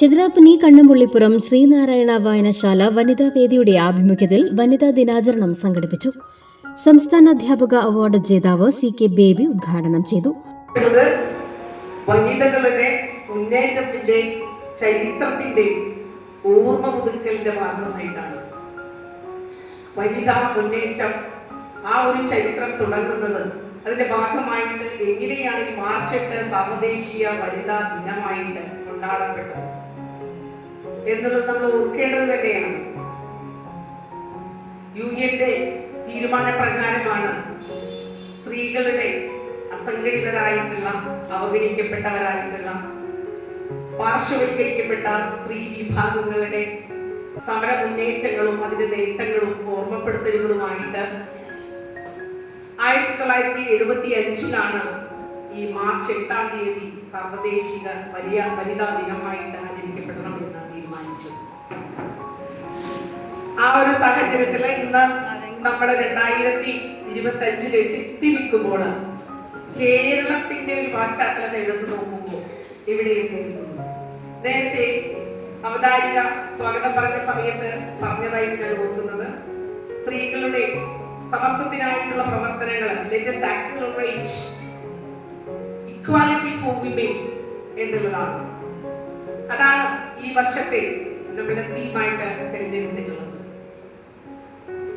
ചിതിരാപ്പനി കണ്ണമ്പുള്ളിപ്പുറം ശ്രീനാരായണ വായനശാല വനിതാ വേദിയുടെ ആഭിമുഖ്യത്തിൽ വനിതാ ദിനാചരണം സംഘടിപ്പിച്ചു. സംസ്ഥാന അധ്യാപക അവാർഡ് ജേതാവ് സി കെ ബേബി ഉദ്ഘാടനം ചെയ്തു. വനിതകളുടെ മുന്നേറ്റത്തിന്റെ ചരിത്രത്തിന്റെ ഓർമ്മ പുതുക്കലിന്റെ ഭാഗമായിട്ടാണ്. വനിതാ മുന്നേറ്റം ആ ഒരു ചരിത്രം തുടങ്ങുന്നത് അതിന്റെ ഭാഗമായിട്ട് എങ്ങനെയാണ് ഈ മാർച്ച് എട്ട് സമദേശീയ വനിതാ ദിനമായിട്ട് കൊണ്ടാടപ്പെട്ടത്? എന്നുള്ളത് നമ്മൾ ഓർക്കേണ്ടത് തന്നെയാണ്. യു എന്റെ തീരുമാനപ്രകാരമാണ് സ്ത്രീകളുടെ അസംഘടിതരായിട്ടുള്ള അവഗണിക്കപ്പെട്ടവരായിട്ടുള്ള പാർശ്വവൽക്കരിക്കപ്പെട്ട സ്ത്രീ വിഭാഗങ്ങളുടെ സമര മുന്നേറ്റങ്ങളും അതിന്റെ നേട്ടങ്ങളും ഓർമ്മപ്പെടുത്തലുകളുമായിട്ട് ആയിരത്തി തൊള്ളായിരത്തി എഴുപത്തി അഞ്ചിലാണ് ഈ മാർച്ച് എട്ടാം തീയതി സർവദേശിക വലിയ വനിതാ ദിനമായിട്ട് ആചരിക്കപ്പെടണം എന്ന് തീരുമാനിച്ചത് ആ ഒരു സാഹചര്യത്തിൽ ഇന്ന് നമ്മുടെ രണ്ടായിരത്തി ഇരുപത്തി അഞ്ചിൽ എത്തിരിക്കുമ്പോൾ കേരളത്തിന്റെ ഒരു പാശ്ചാത്തലത്തെ എടുത്തു നോക്കുമ്പോൾ ഇവിടെ നേരത്തെ അവതാരിക സ്വാഗതം പറഞ്ഞ സമയത്ത് പറഞ്ഞതായിട്ട് ഞാൻ ഓർക്കുന്നത്. സ്ത്രീകളുടെ സമത്വത്തിനായിട്ടുള്ള പ്രവർത്തനങ്ങൾ ഇക്വാലിറ്റി ഫോർ വിമൻ എന്നുള്ളതാണ്. അതാണ് ഈ വർഷത്തെ നമ്മുടെ തീമായിട്ട് തിരഞ്ഞെടുത്തിട്ടുള്ളത്.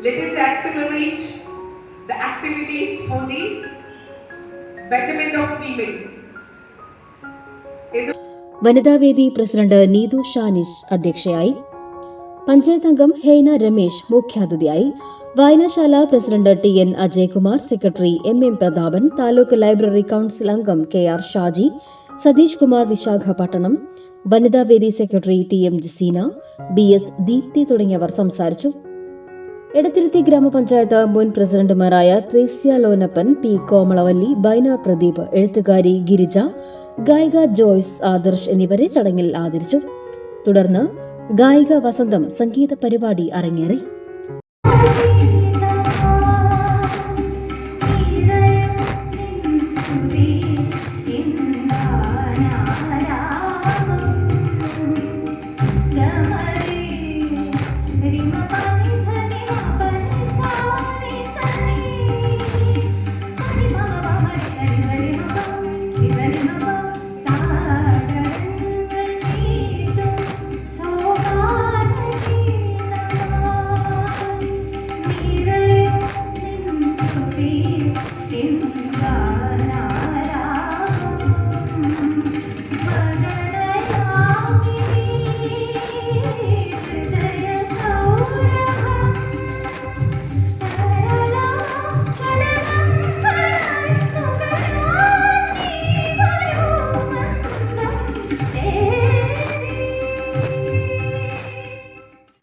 Let us accelerate the activities for the betterment of women. വനിതാവേദി പ്രസിഡന്റ് നീതു ഷാനിഷ് അധ്യക്ഷയായി. പഞ്ചായത്ത് അംഗം ഹേന രമേശ് മുഖ്യാതിഥിയായി. വായനശാല president T N Ajaykumar secretary M M Prathapan taluk library council അംഗം കെ ആർ ഷാജി സതീഷ് കുമാർ വിശാഖപട്ടണം വനിതാവേദി secretary T M Jaseena B S Deepthi തുടങ്ങിയവർ സംസാരിച്ചു. എടത്തിരുത്തി ഗ്രാമപഞ്ചായത്ത് മുൻ പ്രസിഡന്റുമാരായ ത്രേസ്യ ലോനപ്പൻ പി കോമളവല്ലി ബൈന പ്രദീപ് എഴുത്തുകാരി ഗിരിജ ഗായിക ജോയ്സ് ആദർശ് എന്നിവരെ ചടങ്ങിൽ ആദരിച്ചു. തുടർന്ന് ഗായിക വസന്തം സംഗീത പരിപാടി അരങ്ങേറി.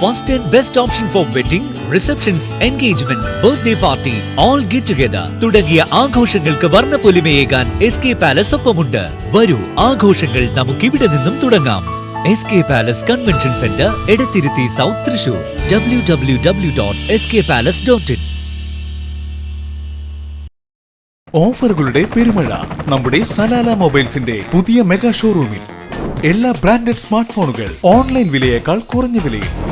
first and best option for wedding receptions engagement birthday party all get together തുടങ്ങിയ ആഘോഷങ്ങൾക്ക് വർണപ്പൊലിമയേകാൻ എസ് കെ പാലസ് ഒപ്പമുണ്ട്. വരൂ ആഘോഷങ്ങൾ നമുക്കിവിടെ നിന്നും തുടങ്ങാം. S K palace convention centre Edathiruthy south Thrissur. W W W dot S K palace dot in ഓഫറുകളുടെ പെരുമഴ നമ്മുടെ സലാല മൊബൈൽസിന്റെ പുതിയ മെഗാ ഷോറൂമിൽ. എല്ലാ ബ്രാൻഡഡ് സ്മാർട്ട് ഫോണുകൾ ഓൺലൈൻ വിലയേക്കാൾ കുറഞ്ഞ വിലയിൽ.